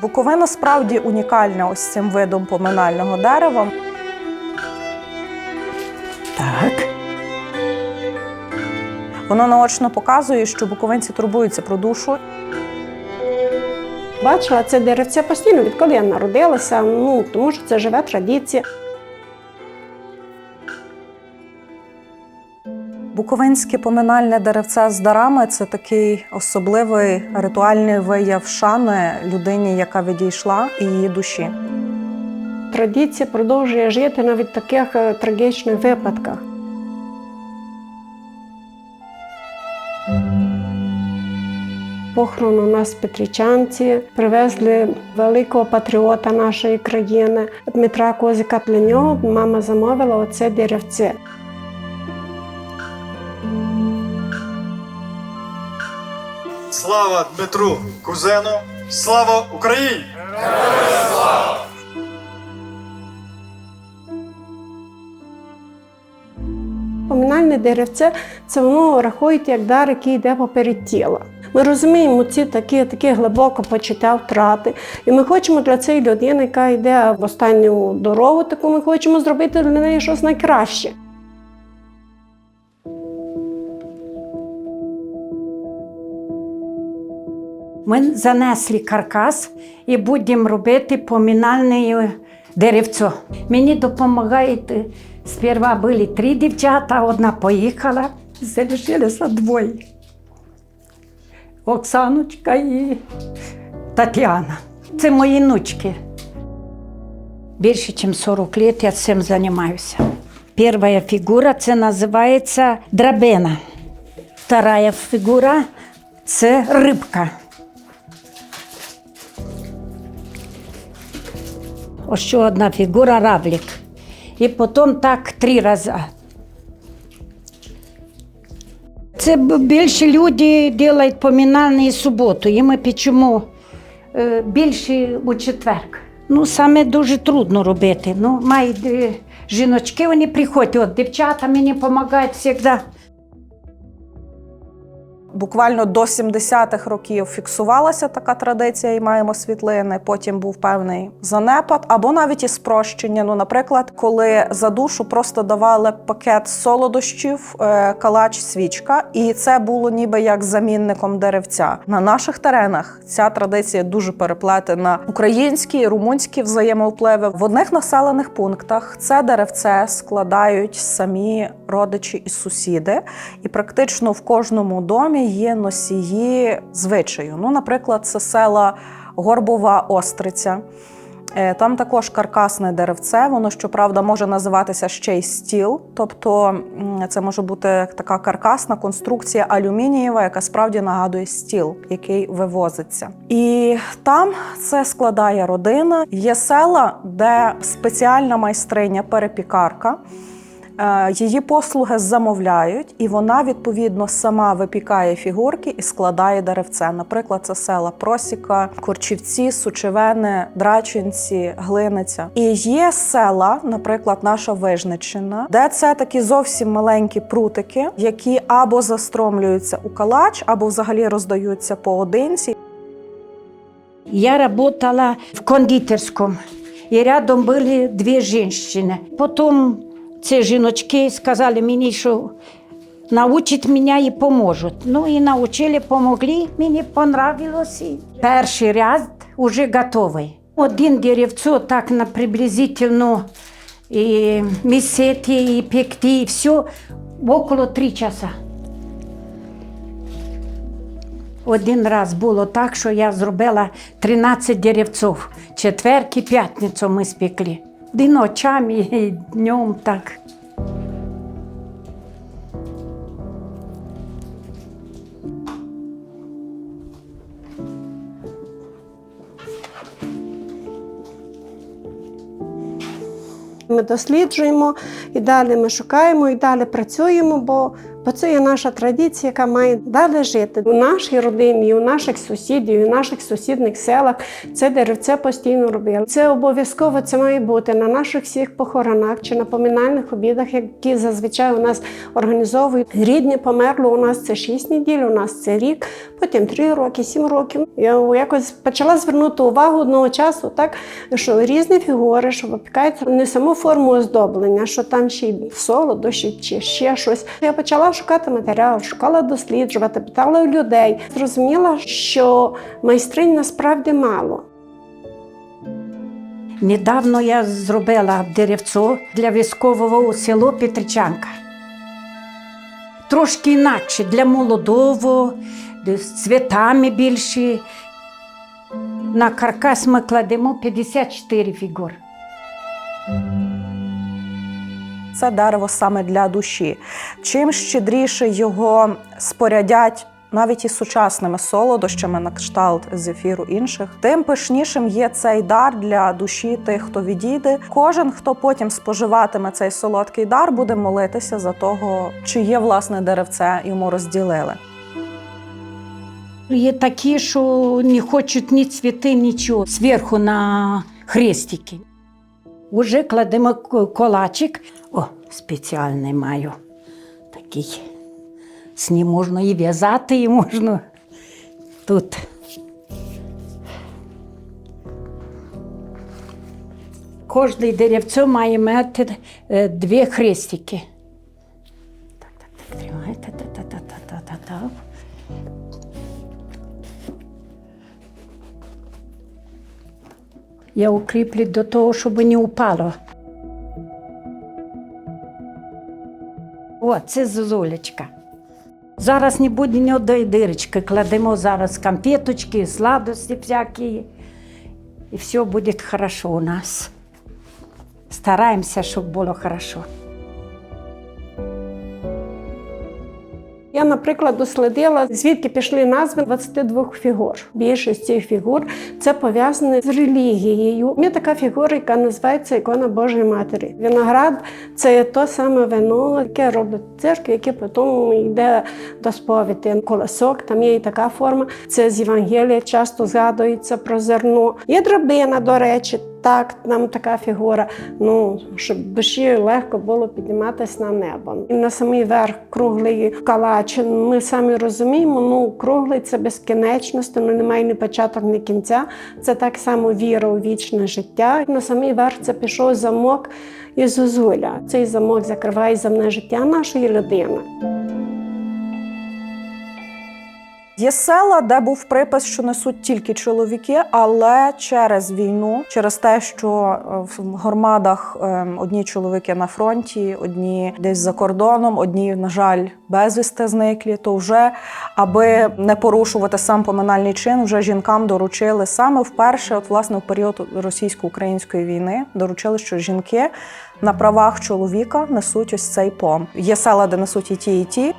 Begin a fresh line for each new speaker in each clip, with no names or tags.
Буковина справді унікальна ось цим видом поминального дерева.
Так.
Воно наочно показує, що буковинці турбуються про душу.
Бачила це деревце постійно, відколи я народилася, ну тому що це живе традиція.
Буковинське поминальне деревце з дарами це такий особливий ритуальний вияв шани людині, яка відійшла і її душі.
Традиція продовжує жити навіть в таких е, трагічних випадках. Похорон у нас Петричанці привезли великого патріота нашої країни Дмитра Козика. Для нього мама замовила оце деревце.
Слава Дмитру Кузену! Слава Україні!
Поминальне деревце це воно рахується як дар, який йде поперед тіла. Ми розуміємо ці такі, такі глибоко почуття втрати. І ми хочемо для цієї людини, яка йде в останню дорогу, таку ми хочемо зробити для неї щось найкраще.
Ми занесли каркас і будемо робити поминальне деревцо. Мені допомагають. Сперва були три дівчата, одна поїхала, залишилося двоє. Оксаночка і Тетяна. Це мої внучки. Більше ніж 40 років я цим займаюся. Перша фігура це називається драбина. Вторая фігура це рибка. Ось одна фігура равлик. І потім так три рази. Це більше люди роблять поминальні суботу, і ми печемо е, більше у четверг. Ну, саме дуже трудно робити. Ну, мають е, жіночки, вони приходять, от дівчата мені допомагають завжди.
Буквально до 70-х років фіксувалася така традиція, і маємо світлини. Потім був певний занепад, або навіть і спрощення. Ну, наприклад, коли за душу просто давали пакет солодощів, е, калач, свічка, і це було ніби як замінником деревця. На наших теренах ця традиція дуже переплетена. Українські і румунські взаємовпливи в одних населених пунктах це деревце складають самі родичі і сусіди, і практично в кожному домі є носії звичаю. Ну, наприклад, це села Горбова Остриця. Е, Там також каркасне деревце, воно щоправда може називатися ще й стіл, тобто це може бути така каркасна конструкція алюмінієва, яка справді нагадує стіл, який вивозиться. І там це складає родина. Є села, де спеціальна майстриня перепікарка. Е, Її послуги замовляють, і вона відповідно сама випікає фігурки і складає деревце. Наприклад, це села Просіка, Корчівці, Сучевени, Драчинці, Глиниця. І є села, наприклад, наша Вижниччина, де це такі зовсім маленькі прутики, які або застромлюються у калач, або взагалі роздаються поодинці.
Я работала в кондитерском, і рядом були дві жінки. Потім ці жіночки сказали мені, що научать мене і поможуть. Ну і навчили, помогли, мені понравилось. Перший ряд вже готовий. Один деревцо так на приблизительно і місити, і пекти, і все около три часа. Один раз було так, що я зробила 13 деревців. Четверг і п'ятницю ми спекли. І ночами, і днем так.
Ми досліджуємо і далі ми шукаємо, і далі працюємо, бо Бо це є наша традиція, яка має далі жити. У нашій родині, у наших сусідів, у наших сусідних селах це деревце постійно робили. Це обов'язково це має бути на наших всіх похоронах чи на поминальних обідах, які зазвичай у нас організовують. Рідні померло у нас це 6 неділь, у нас це рік, потім 3 роки, 7 років. Я якось почала звернути увагу одного часу, так що різні фігури, що випікаються не саму форму оздоблення, що там ще й солодощі чи ще щось. Я почала шукати матеріал, шукала досліджувати, питала людей. Зрозуміла, що майстринь насправді мало.
Недавно я зробила деревцо для військового село Петричанка. Трошки інакше для молодого, з цвітами більші. На каркас ми кладемо 54 фігур.
Це дерево саме для душі. Чим щедріше його спорядять. Навіть із сучасними солодощами на кшталт зефіру інших, тим пишнішим є цей дар для душі тих, хто відійде. Кожен, хто потім споживатиме цей солодкий дар, буде молитися за того, чиє власне деревце йому розділили.
Є такі, що не хочуть ні цвіти, нічого. Зверху на хрестики. Уже кладемо колачик. О, спеціальний маю. Такий. З ним можна і в'язати, і можна тут. Кожне деревце має мати е, дві хрестики. Я укріплю до того, щоб не упало. О, це зозулечка. Зараз не буде ні одної дирочки. Кладемо зараз конфеточки, сладості всякі. І все буде хорошо у нас. Стараємося, щоб було хорошо.
Я, наприклад, дослідила, звідки пішли назви 22 фігур. Більшість цих фігур це пов'язане з релігією. Є така фігура, яка називається ікона Божої Матері. Виноград це то саме вино, яке роблять церкві, яке потім йде до сповіді. Колосок, там є і така форма. Це з Євангелія часто згадується про зерно. Є драбина, до речі. Так, нам така фігура, ну щоб душі легко було підніматися на небо. І на самий верх круглий калач. Ми самі розуміємо, ну круглий це безкінечність, ну немає ні початок, ні кінця. Це так само віра у вічне життя. На самий верх це пішов замок із зозуля. Цей замок закриває земне життя нашої людини.
Є села, де був припис, що несуть тільки чоловіки, але через війну, через те, що е, в громадах е, одні чоловіки на фронті, одні десь за кордоном, одні, на жаль, безвісти зниклі, то вже аби не порушувати сам поминальний чин, вже жінкам доручили саме вперше, от власне в період російсько-української війни, доручили, що жінки на правах чоловіка несуть ось цей пом. Є села, де несуть і ті, і ті.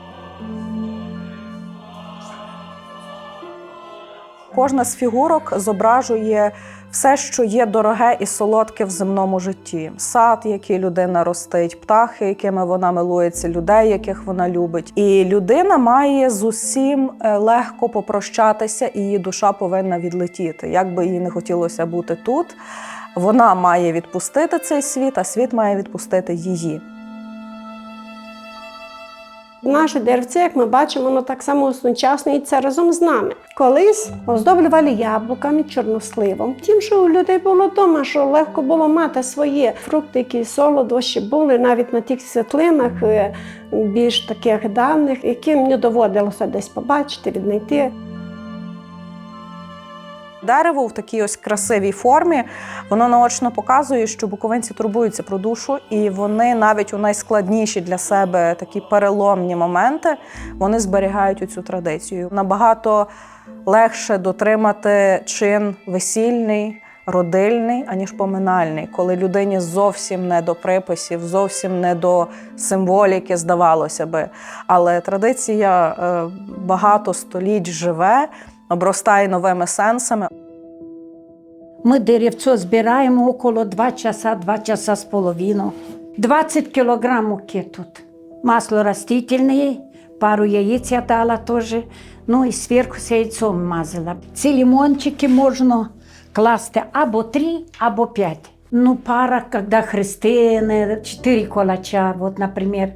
Кожна з фігурок зображує все, що є дороге і солодке в земному житті: сад, який людина ростить, птахи, якими вона милується, людей, яких вона любить. І людина має з усім е, легко попрощатися, і її душа повинна відлетіти. Як би їй не хотілося бути тут, вона має відпустити цей світ, а світ має відпустити її.
Наше деревце, як ми бачимо, воно так само сучасне і це разом з нами. Колись оздоблювали яблуками, чорносливом. Тим, що у людей було вдома, що легко було мати свої фрукти, які солодощі були навіть на тих світлинах е, більш таких давних, яким не доводилося десь побачити, віднайти.
Дерево в такій ось красивій формі, воно наочно показує, що буковинці турбуються про душу, і вони навіть у найскладніші для себе такі переломні моменти вони зберігають цю традицію. Набагато легше дотримати чин весільний. Родильний, аніж поминальний, коли людині зовсім не до приписів, зовсім не до символіки, здавалося би. Але традиція е, багато століть живе, обростає новими сенсами.
Ми деревцо збираємо около 2 часа, 2 часа з половиною. 20 кілограм муки тут. Масло растительне, пару яєць я дала теж. Ну і зверху з яйцом мазала. Ці лимончики можна класти або три, або п'ять. Ну, пара, когда хрестины, четыре кулача, вот, например,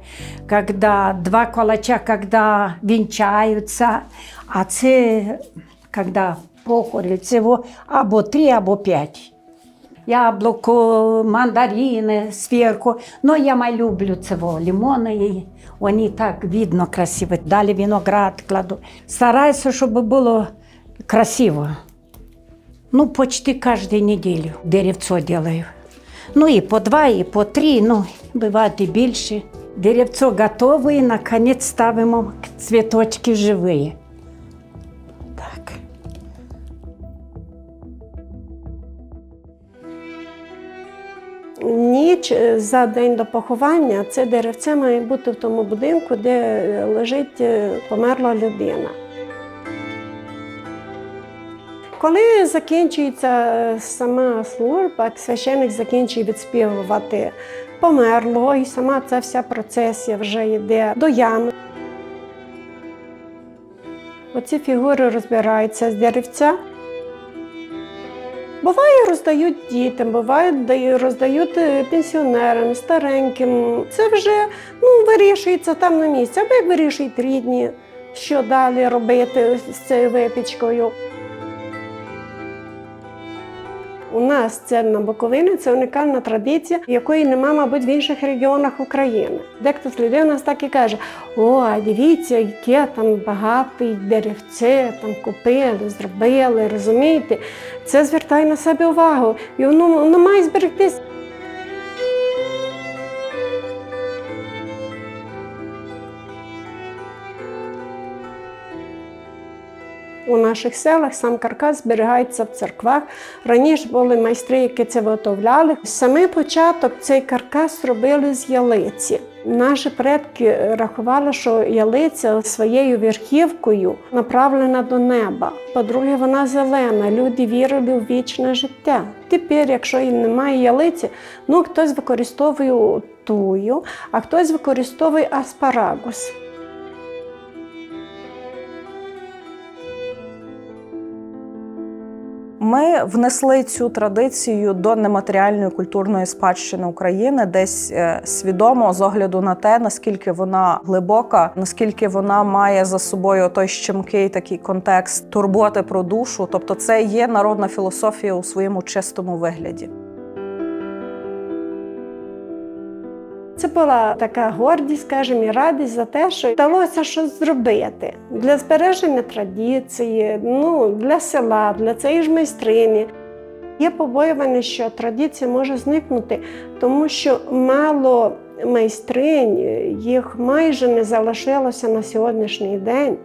когда два кулача, когда венчаются, а це, когда похорі, всего або три, або п'ять. Яблуко, мандарини сверху. Но я май люблю цього лимони, вони так видно красиво. Далі виноград кладу. Стараюся, щоб було красиво. Ну, почти каждую неделю деревцо делаю. Ну и по два, и по три, ну, бывает більше. Деревцо готове, і наконец ставимо цвіточки живі. Так.
Ніч е, за день до поховання це деревце має бути в тому будинку, де е, лежить е, померла людина. Коли закінчується е, сама служба, священик закінчує відспівувати померлого, і сама ця вся процесія вже йде до ями. Оці фігури розбираються з деревця. Буває, роздають дітям, буває, роздають е, пенсіонерам, стареньким. Це вже ну, вирішується там на місці. Або як вирішують рідні, що далі робити з цією випічкою. У нас це на Буковині, це унікальна традиція, якої нема, мабуть, в інших регіонах України. Дехто з людей у нас так і каже: о, дивіться, яке там багате деревце, там купили, зробили, розумієте? Це звертає на себе увагу, і воно, воно має зберегтись. У наших селах сам каркас зберігається в церквах. Раніше були майстри, які це виготовляли. Саме початок цей каркас робили з ялиці. Наші предки рахували, що ялиця своєю верхівкою направлена до неба. По-друге, вона зелена. Люди вірили в вічне життя. Тепер, якщо і немає ялиці, ну хтось використовує тую, а хтось використовує аспарагус.
Ми внесли цю традицію до нематеріальної культурної спадщини України, десь е, свідомо з огляду на те, наскільки вона глибока, наскільки вона має за собою той щемкий такий контекст турботи про душу. Тобто, це є народна філософія у своєму чистому вигляді.
Це була така гордість, скажімо, і радість за те, що вдалося щось зробити для збереження традиції, ну, для села, для цієї ж майстрині. Є побоювання, що традиція може зникнути, тому що мало майстринь, їх майже не залишилося на сьогоднішній день,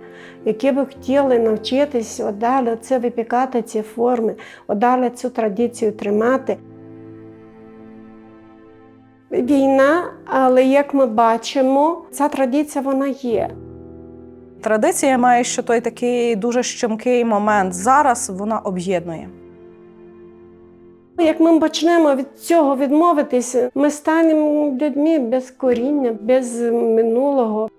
які би хотіли навчитись одалі це випікати ці форми, одалі цю традицію тримати. Війна, але як ми бачимо, ця традиція вона є.
Традиція має ще той такий дуже щемкий момент. Зараз вона об'єднує.
Як ми почнемо від цього відмовитися, ми станемо людьми без коріння, без минулого.